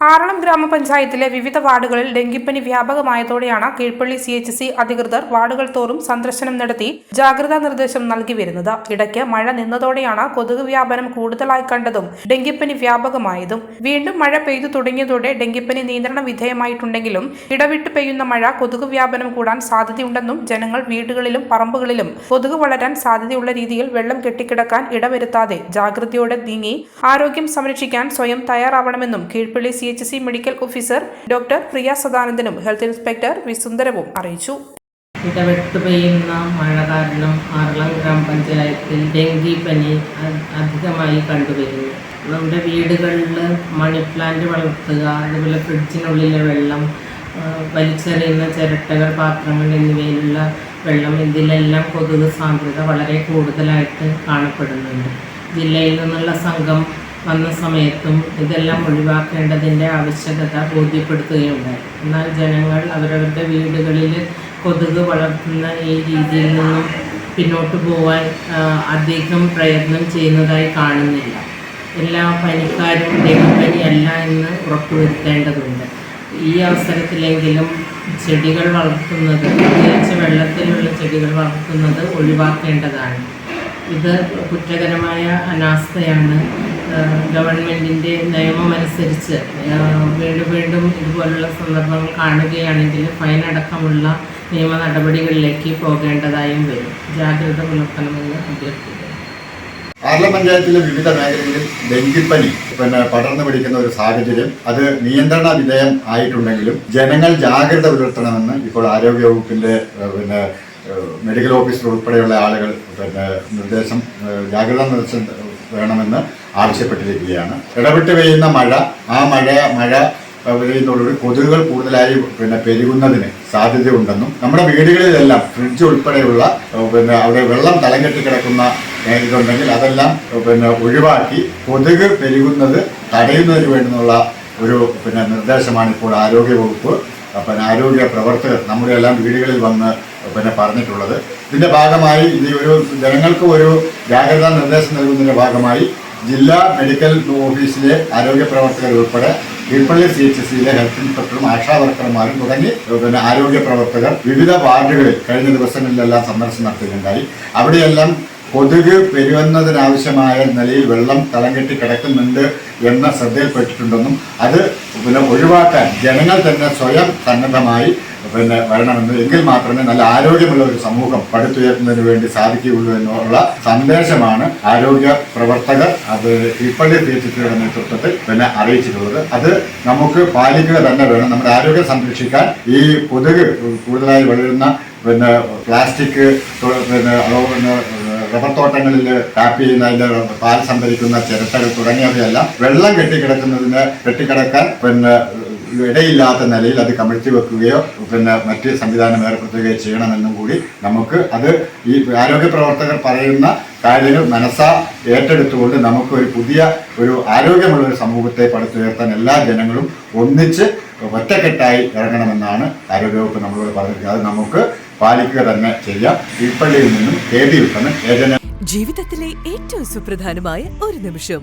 ആറളം ഗ്രാമപഞ്ചായത്തിലെ വിവിധ വാർഡുകളിൽ ഡെങ്കിപ്പനി വ്യാപകമായതോടെയാണ് കീഴ്പള്ളി സി എച്ച് സി അധികൃതർ വാർഡുകൾ തോറും സന്ദർശനം നടത്തി ജാഗ്രതാ നിർദ്ദേശം നൽകി വരുന്നത്. ഇടയ്ക്ക് മഴ നിന്നതോടെയാണ് കൊതുക് വ്യാപനം കൂടുതലായി കണ്ടതും ഡെങ്കിപ്പനി വ്യാപകമായതും. വീണ്ടും മഴ പെയ്തു തുടങ്ങിയതോടെ ഡെങ്കിപ്പനി നിയന്ത്രണ വിധേയമായിട്ടുണ്ടെങ്കിലും ഇടവിട്ട് പെയ്യുന്ന മഴ കൊതുക് വ്യാപനം കൂടാൻ സാധ്യതയുണ്ടെന്നും ജനങ്ങൾ വീടുകളിലും പറമ്പുകളിലും കൊതുക് വളരാൻ സാധ്യതയുള്ള രീതിയിൽ വെള്ളം കെട്ടിക്കിടക്കാൻ ഇടവരുത്താതെ ജാഗ്രതയോടെ നീങ്ങി ആരോഗ്യം സംരക്ഷിക്കാൻ സ്വയം തയ്യാറാവണമെന്നും Keezhpalli C H C medical officer doctor Priya സദാനന്ദനും health inspector V സുന്ദരവും അറിയിച്ചു. ഇടവിട്ട് പെയ്യുന്ന മഴ കാരണം ആറളം ഗ്രാമപഞ്ചായത്തിൽ ഡെങ്കിപ്പനി അധികമായി കണ്ടുവരുന്നു. നമ്മുടെ വീടുകളിൽ മണി പ്ലാന്റ് വളർത്തുക അതുപോലെ ഫ്രിഡ്ജിനുള്ളിലെ വെള്ളം വലിച്ചെറിയുന്ന ചിരട്ടകൾ പാത്രങ്ങൾ എന്നിവയിലുള്ള വെള്ളം ഇതിലെല്ലാം കൊതുക് സാന്ദ്രത വളരെ കൂടുതലായിട്ട് കാണപ്പെടുന്നുണ്ട്. ജില്ലയിൽ നിന്നുള്ള സംഘം വന്ന സമയത്തും ഇതെല്ലാം ഒഴിവാക്കേണ്ടതിന്റെ ആവശ്യകത ബോധ്യപ്പെടുത്തുകയുണ്ടായി. എന്നാൽ ജനങ്ങൾ അവരവരുടെ വീടുകളിൽ കൊതുക് വളർത്തുന്ന ഈ രീതിയിൽ നിന്നും പിന്നോട്ട് പോവാൻ അധികം പ്രയത്നം ചെയ്യുന്നതായി കാണുന്നില്ല. എല്ലാ പനിക്കാരും ഡെങ്കിപ്പനി അല്ല എന്ന് ഉറപ്പുവരുത്തേണ്ടതുണ്ട്. ഈ അവസരത്തിലെങ്കിലും ചെടികൾ വളർത്തുന്നത് പ്രത്യേകിച്ച് വെള്ളത്തിലുള്ള ചെടികൾ വളർത്തുന്നത് ഒഴിവാക്കേണ്ടതാണ്. ഇത് കുറ്റകരമായ അനാസ്ഥയാണ് ഗവൺമെന്റിന്റെ നിയമം അനുസരിച്ച് വീണ്ടും വീണ്ടും ഇതുപോലുള്ള സന്ദർഭങ്ങൾ കാണുകയാണെങ്കിൽ ഫൈൻ അടക്കമുള്ള നിയമ നടപടികളിലേക്ക് പോകേണ്ടതായും വരും. ജാഗ്രത പുലർത്തണമെന്ന് അഭ്യർത്ഥിക്കുന്നു. ആർല പഞ്ചായത്തിലെ വിവിധ മേഖലകളിൽ ഡെങ്കിപ്പനി പിന്നെ പടർന്നു പിടിക്കുന്ന ഒരു സാഹചര്യം അത് നിയന്ത്രണ വിധേയം ആയിട്ടുണ്ടെങ്കിലും ജനങ്ങൾ ജാഗ്രത പുലർത്തണമെന്ന് ഇപ്പോൾ ആരോഗ്യ വകുപ്പിന്റെ പിന്നെ മെഡിക്കൽ ഓഫീസർ ഉൾപ്പെടെയുള്ള ആളുകൾ പിന്നെ നിർദ്ദേശം ജാഗ്രതാ നിർദ്ദേശം വേണമെന്ന് ആവശ്യപ്പെട്ടിരിക്കുകയാണ്. ഇടപെട്ട് പെയ്യുന്ന മഴ ആ മഴ മഴ പെയ്യുന്നതോടുകൂടി കൊതുകുകൾ കൂടുതലായി പിന്നെ പെരുകുന്നതിന് സാധ്യതയുണ്ടെന്നും നമ്മുടെ വീടുകളിലെല്ലാം ഫ്രിഡ്ജ് ഉൾപ്പെടെയുള്ള പിന്നെ അവിടെ വെള്ളം തലങ്കെട്ടി കിടക്കുന്ന ഇതുണ്ടെങ്കിൽ അതെല്ലാം പിന്നെ ഒഴിവാക്കി കൊതുക് പെരുകുന്നത് തടയുന്നതിന് വേണ്ടുന്നുള്ള ഒരു പിന്നെ നിർദ്ദേശമാണ് ഇപ്പോൾ ആരോഗ്യവകുപ്പ്. വകുപ്പ് പിന്നെ ആരോഗ്യ പ്രവർത്തകർ നമ്മുടെ എല്ലാം വീടുകളിൽ വന്ന് പിന്നെ പറഞ്ഞിട്ടുള്ളത്. ഇതിന്റെ ഭാഗമായി ഇത് ഒരു ജനങ്ങൾക്ക് ഒരു ജാഗ്രതാ നിർദ്ദേശം നൽകുന്നതിന്റെ ഭാഗമായി ജില്ലാ മെഡിക്കൽ ഓഫീസിലെ ആരോഗ്യ പ്രവർത്തകർ ഉൾപ്പെടെ കീഴ്പള്ളി സി എച്ച് സിയിലെ ഹെൽത്ത് ഇൻസ്പെക്ടറും ആശാ വർക്കർമാരും തുടങ്ങി പിന്നെ ആരോഗ്യ പ്രവർത്തകർ വിവിധ വാർഡുകളിൽ കഴിഞ്ഞ ദിവസങ്ങളിലെല്ലാം സന്ദർശനം നടത്തുകയുണ്ടായി. അവിടെയെല്ലാം കൊതുക് പെരുവുന്നതിനാവശ്യമായ നിലയിൽ വെള്ളം തളം കെട്ടി കിടക്കുന്നുണ്ട് എന്ന ശ്രദ്ധയിൽപ്പെട്ടിട്ടുണ്ടെന്നും അത് പിന്നെ ഒഴിവാക്കാൻ ജനങ്ങൾ തന്നെ സ്വയം സന്നദ്ധമായി പിന്നെ വരണമെന്ന് എങ്കിൽ മാത്രമേ നല്ല ആരോഗ്യമുള്ള ഒരു സമൂഹം പടുത്തുയർത്തുന്നതിന് വേണ്ടി സാധിക്കുകയുള്ളൂ എന്നുള്ള സന്ദേശമാണ് ആരോഗ്യ പ്രവർത്തകർ അത് ഇപ്പള്ളി തീർച്ചയുടെ നേതൃത്വത്തിൽ പിന്നെ അറിയിച്ചിട്ടുള്ളത്. അത് നമുക്ക് പാലിക്കുക തന്നെ വേണം. നമ്മുടെ ആരോഗ്യം സംരക്ഷിക്കാൻ ഈ കൊതുക് കൂടുതലായി വളരുന്ന പിന്നെ പ്ലാസ്റ്റിക് പിന്നെ അതോ പിന്നെ റബ്ബർ തോട്ടങ്ങളിൽ ടാപ്പ് ചെയ്യുന്ന അതിന്റെ പാൽ സംഭരിക്കുന്ന ചിരട്ടകൾ തുടങ്ങിയവയെല്ലാം വെള്ളം കെട്ടിക്കിടക്കുന്നതിന് കെട്ടിക്കിടക്കാൻ പിന്നെ ഇടയില്ലാത്ത നിലയിൽ അത് കമിഴ്ത്തി വെക്കുകയോ പിന്നെ മറ്റ് സംവിധാനം ഏർപ്പെടുത്തുകയോ ചെയ്യണമെന്നും കൂടി നമുക്ക് അത് ഈ ആരോഗ്യ പ്രവർത്തകർ പറയുന്ന കാര്യങ്ങൾ മനസ്സാ ഏറ്റെടുത്തുകൊണ്ട് നമുക്ക് ഒരു പുതിയ ഒരു ആരോഗ്യമുള്ള ഒരു സമൂഹത്തെ പടുത്തുയർത്താൻ എല്ലാ ജനങ്ങളും ഒന്നിച്ച് ഒറ്റക്കെട്ടായി ഇറങ്ങണമെന്നാണ് ആരോഗ്യവകുപ്പ് നമ്മളോട് പറഞ്ഞിരിക്കുന്നത്. അത് നമുക്ക് പാലിക്കുക തന്നെ ചെയ്യാം. കീഴ്പള്ളിയിൽ നിന്നും ഉൽപ്പന്നൻ ജീവിതത്തിലെ ഏറ്റവും സുപ്രധാനമായ ഒരു നിമിഷം.